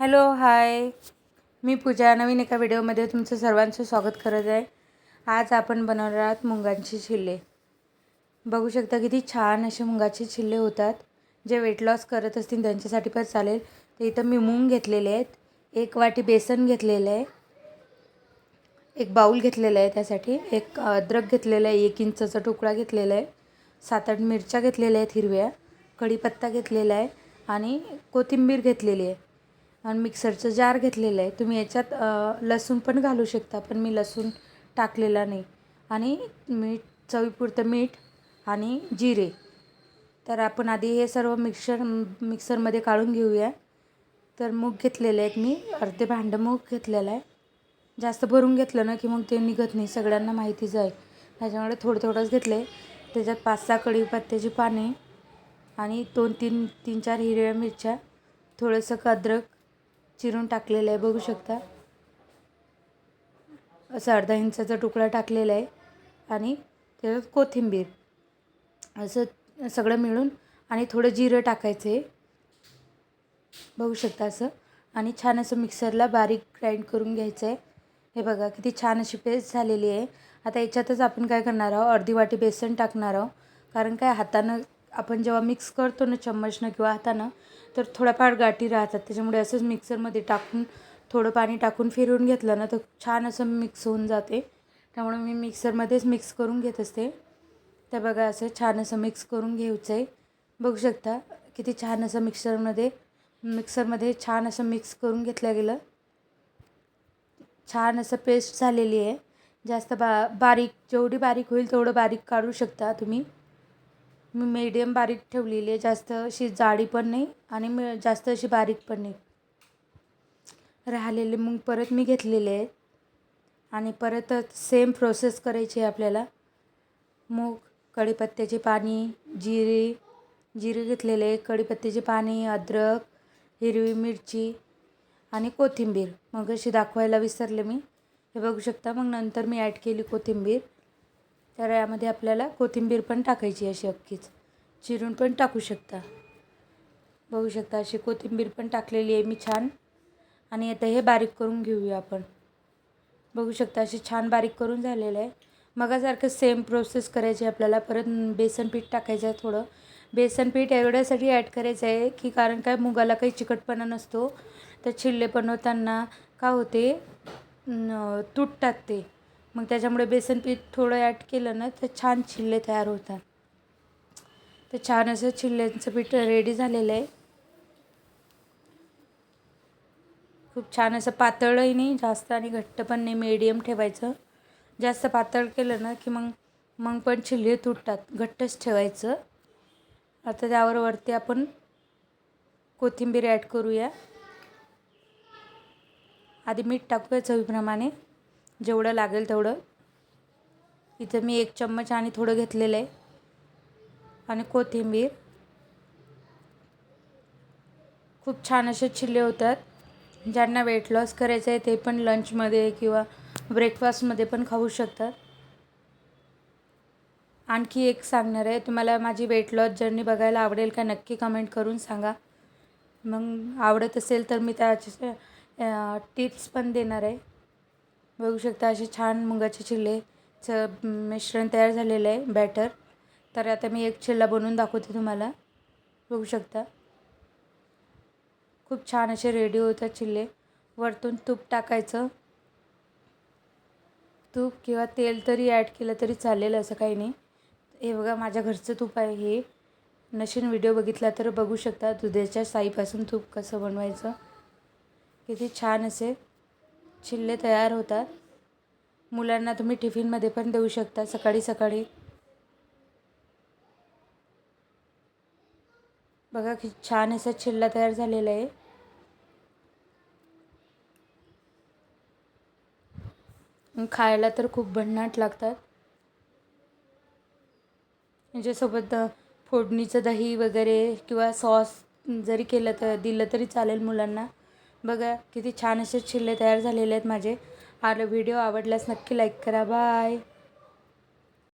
Hello hi. मी पूजा. नवीन एका व्हिडिओमध्ये तुमचं सर्वांचं स्वागत करत आहे. आज आपण बनवणार आहोत मुंगांचे चिल्ले. बघू शकता किती छान असे मुंगाचे चिल्ले होतात. जे वेट लॉस करत असतील त्यांच्यासाठी पण चालेल. तर इथं मी मूंग घेतलेले आहेत. एक वाटी बेसन घेतलेलं आहे. एक बाऊल घेतलेला आहे त्यासाठी. एक अद्रक घेतलेला आहे एक इंचाचा तुकडा घेतलेला आहे. सात आठ मिरच्या घेतलेल्या आहेत हिरव्या. कढीपत्ता घेतलेला आहे. आणि कोथिंबीर घेतलेली आहे. आणि मिक्सरचं जार घेतलेलं आहे. तुम्ही याच्यात लसूण पण घालू शकता पण मी लसूण टाकलेला नाही. आणि मीठ चवीपुरतं मीठ आणि जिरे. तर आपण आधी हे सर्व मिक्सर मिक्सरमध्ये काढून घेऊया. तर मूग घेतलेले आहेत मी. अर्धे भांडं मूग घेतलेलं आहे. जास्त भरून घेतलं ना की मग ते निघत नाही. सगळ्यांना माहितीच आहे. त्याच्यामुळे थोडं थोडंच घेतलं. आहे त्याच्यात पाच सहा कढीपत्त्याची पाने आणि दोन तीन तीन चार हिरव्या मिरच्या थोडंसं अद्रक चिरून टाकलेलं आहे बघू शकता. असं अर्धा इंचाचा तुकडा टाकलेला आहे आणि त्याच्यात कोथिंबीर. असं सगळं मिळून आणि थोडं जिरं टाकायचं आहे. बघू शकता असं. आणि छान असं मिक्सरला बारीक ग्राइंड करून घ्यायचं आहे. हे बघा किती छान अशी पेस्ट झालेली आहे. आता याच्यातच आपण काय करणार आहोत? अर्धी वाटी बेसन टाकणार आहोत. कारण काय हातानं आपण जेव्हा मिक्स करतो ना चम्मचनं किंवा हातानं तर थोड्याफार गाठी राहतात. त्याच्यामुळे असंच मिक्सरमध्ये टाकून थोडं पाणी टाकून फिरवून घेतलं ना तर छान असं मिक्स होऊन जाते. त्यामुळे मी मिक्सरमध्येच मिक्स करून घेत असते. तर बघा असं छान असं मिक्स करून घ्यायचं आहे बघू शकता किती छान असं मिक्सरमध्ये मिक्सरमध्ये छान असं मिक्स करून घेतलं गेलं. छान असं पेस्ट झालेली आहे. जास्त बा बारीक जेवढी बारीक होईल तेवढं बारीक काढू शकता तुम्ही. मी मीडियम बारीक ठेवलेली आहे. जास्त अशी जाडी पण नाही आणि मी जास्त अशी बारीक पण नाही. राहिलेले मग परत मी घेतलेले आहेत. आणि परत सेम प्रोसेस करायची आहे आपल्याला. मूग कढीपत्त्याचे पाणी जिरे जिरे घेतलेले कढीपत्त्याचे पाणी अद्रक हिरवी मिरची आणि कोथिंबीर. मग अशी दाखवायला विसरले मी. हे बघू शकता. मग नंतर मी ॲड केली कोथिंबीर. तर यामध्ये आपल्याला कोथिंबीर पण टाकायची अशी अख्खीच. चिरून पण टाकू शकता. बघू शकता अशी कोथिंबीर पण टाकलेली आहे मी छान. आणि आता हे बारीक करून घेऊया आपण. बघू शकता अशी छान बारीक करून झालेलं आहे. मगासारखं सेम प्रोसेस करायची आपल्याला. परत बेसन पीठ टाकायचं आहे थोडं. बेसन पीठ एवढ्यासाठी ॲड करायचं आहे की कारण काय मुगाला काही चिकटपणा नसतो. तर छिल्ले बनवताना का होते? तुटतात ते. मग त्याच्यामुळे बेसन पीठ थोडं ॲड केलं ना तर छान चिल्ले तयार होतात. तर छान असं चिल्ल्यांचं पीठ रेडी झालेलं आहे. खूप छान असं पातळही नाही जास्त आणि घट्ट पण नाही मीडियम ठेवायचं. जास्त पातळ केलं ना की मग मग पण चिल्ले तुटतात घट्टच ठेवायचं. आता त्यावर वरती आपण कोथिंबीर ॲड करूया. आधी मीठ टाकूया चवीप्रमाणे. जेवढं लागेल तेवढं. इथं मी एक चम्मच आणि थोडं घेतलेलं आहे. आणि कोथिंबीर. खूप छान असे चिल्ले होतात. ज्यांना वेट लॉस करायचं आहे ते पण लंचमध्ये किंवा ब्रेकफास्टमध्ये पण खाऊ शकतात. आणखी एक सांगणार आहे. तुम्हाला माझी वेट लॉस जर्नी बघायला आवडेल का नक्की कमेंट करून सांगा. मग आवडत असेल तर मी त्याचे टिप्स पण देणार आहे. बघू शकता असे छान मुगाचे चिल्लेचं मिश्रण तयार झालेलं आहे बॅटर तर आता मी एक चिल्ला बनवून दाखवते तुम्हाला. बघू शकता. खूप छान असे रेडी होतात चिल्ले. वरतून तूप टाकायचं. तूप किंवा तेल तरी ॲड केलं तरी चालेल असं काही नाही. हे बघा माझ्या घरचं तूप आहे हे. नशीन व्हिडिओ बघितला तर बघू शकता दुधाच्या साईपासून तूप कसं बनवायचं. किती छान असे चिल्ले तयार होतात. मुलांना तुम्ही टिफिनमध्ये पण देऊ शकता. सकाळी सकाळी. बघा की छान असा चिल्ला तयार झालेला आहे. खायला तर खूप भन्नाट लागतात. याच्यासोबत फोडणीचं दही वगैरे किंवा सॉस जरी केलं तर दिलं तरी चालेल मुलांना. बघा किती छान असे चिल्ले तयार झालेले आहेत माझे. आलं व्हिडिओ आवडल्यास नक्की लाईक करा. बाय